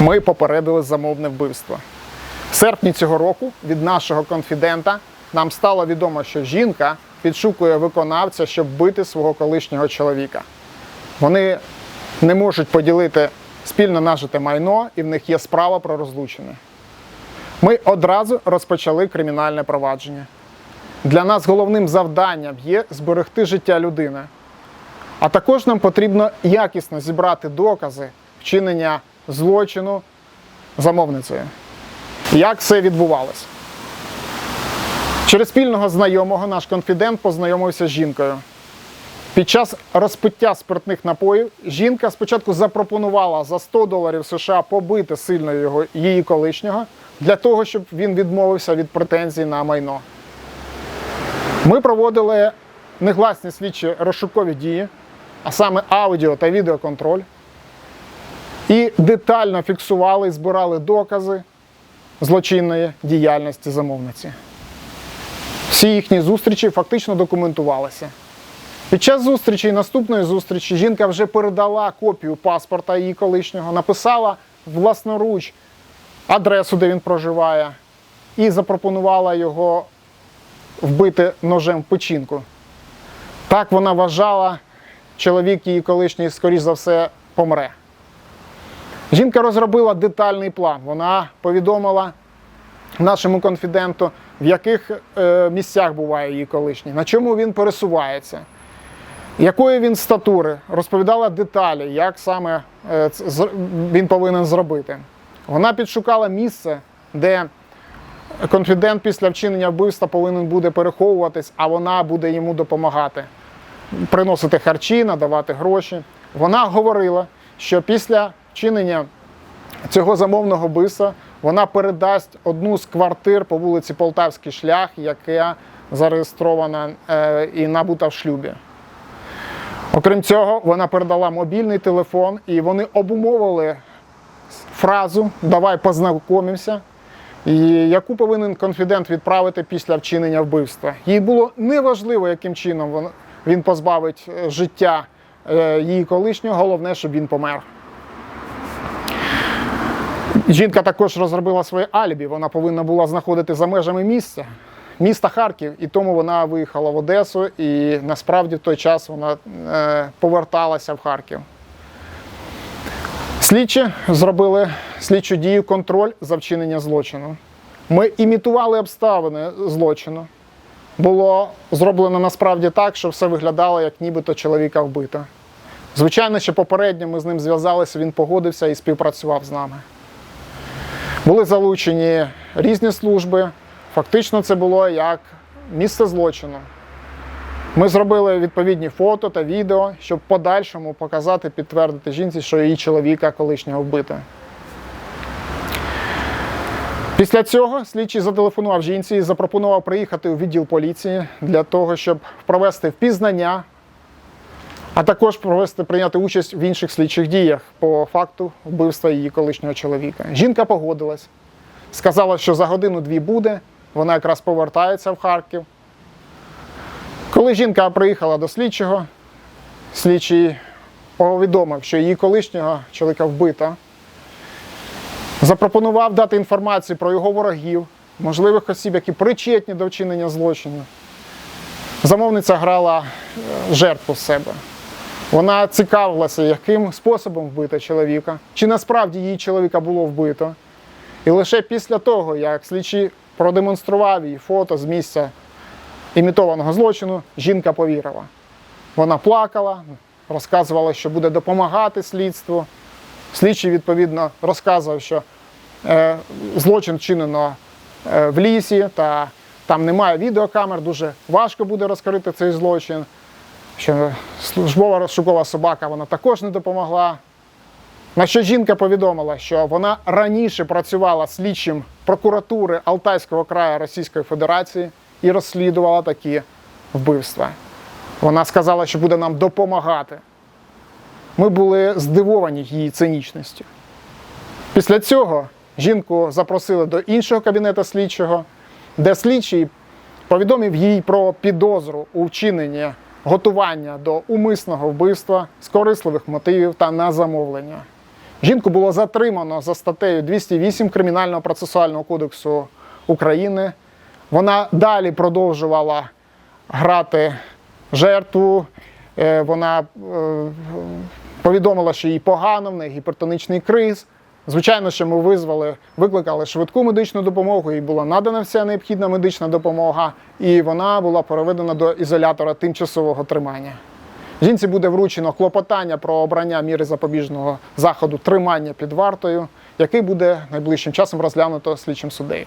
Ми попередили замовне вбивство. В серпні цього року від нашого конфідента нам стало відомо, що жінка підшукує виконавця, щоб бити свого колишнього чоловіка. Вони не можуть поділити спільно нажите майно, і в них є справа про розлучення. Ми одразу розпочали кримінальне провадження. Для нас головним завданням є зберегти життя людини. А також нам потрібно якісно зібрати докази вчинення злочину замовницею. Як це відбувалося? Через спільного знайомого наш конфідент познайомився з жінкою. Під час розпиття спиртних напоїв жінка спочатку запропонувала за 100 доларів США побити сильно його, її колишнього для того, щоб він відмовився від претензій на майно. Ми проводили негласні слідчі розшукові дії, а саме аудіо та відеоконтроль, і детально фіксували і збирали докази злочинної діяльності замовниці. Всі їхні зустрічі фактично документувалися. Під час зустрічі і наступної зустрічі жінка вже передала копію паспорта її колишнього, написала власноруч адресу, де він проживає, і запропонувала його вбити ножем в печінку. Так вона вважала, чоловік її колишній, скоріш за все, помре. Жінка розробила детальний план. Вона повідомила нашому конфіденту, в яких е, місцях буває її колишній, на чому він пересувається, якої він статури, розповідала деталі, як саме е, він повинен зробити. Вона підшукала місце, де конфідент після вчинення вбивства повинен буде переховуватись, а вона буде йому допомагати, приносити харчі, надавати гроші. Вона говорила, що після вчинення цього замовного вбивства вона передасть одну з квартир по вулиці Полтавський шлях, яка зареєстрована е, і набута в шлюбі. Окрім цього, вона передала мобільний телефон, і вони обумовили фразу Давай познайомимося, яку повинен конфідент відправити після вчинення вбивства. Їй було неважливо, яким чином він позбавить е, життя е, її колишнього, головне, щоб він помер. Жінка також розробила своє алібі. Вона повинна була знаходити за межами місця, міста Харків, і тому вона виїхала в Одесу, і насправді в той час вона е, поверталася в Харків. Слідчі зробили слідчу дію контроль за вчинення злочину. Ми імітували обставини злочину. Було зроблено насправді так, що все виглядало, як нібито чоловіка вбито. Звичайно, що попередньо ми з ним зв'язалися, він погодився і співпрацював з нами. Були залучені різні служби. Фактично, це було як місце злочину. Ми зробили відповідні фото та відео, щоб подальшому показати, підтвердити жінці, що її чоловіка колишнього вбито. Після цього слідчий зателефонував жінці і запропонував приїхати у відділ поліції для того, щоб провести впізнання, а також провести прийняти участь в інших слідчих діях по факту вбивства її колишнього чоловіка. Жінка погодилась, сказала, що за годину-дві буде. Вона якраз повертається в Харків. Коли жінка приїхала до слідчого, слідчий повідомив, що її колишнього чоловіка вбито. Запропонував дати інформацію про його ворогів, можливих осіб, які причетні до вчинення злочину. Замовниця грала е, жертву з себе. Вона цікавилася, яким способом вбити чоловіка, чи насправді її чоловіка було вбито. І лише після того, як слідчий продемонстрував їй фото з місця імітованого злочину, жінка повірила. Вона плакала, розказувала, що буде допомагати слідству. Слідчий, відповідно, розказував, що е, злочин вчинено е, в лісі, та там немає відеокамер, дуже важко буде розкрити цей злочин. Що службова розшукова собака вона також не допомогла. На що жінка повідомила, що вона раніше працювала слідчим прокуратури Алтайського краю Російської Федерації і розслідувала такі вбивства. Вона сказала, що буде нам допомагати. Ми були здивовані її цинічністю. Після цього жінку запросили до іншого кабінету слідчого, де слідчий повідомив їй про підозру у вчиненні готування до умисного вбивства з корисливих мотивів та на замовлення. Жінку було затримано за статтею 208 Кримінального процесуального кодексу України. Вона далі продовжувала грати жертву. Е, Вона е, повідомила, що їй погано, в неї гіпертонічний криз. Звичайно, що ми визвали, викликали швидку медичну допомогу, їй була надана вся необхідна медична допомога, і вона була переведена до ізолятора тимчасового тримання. Жінці буде вручено клопотання про обрання міри запобіжного заходу тримання під вартою, який буде найближчим часом розглянуто слідчим суддею.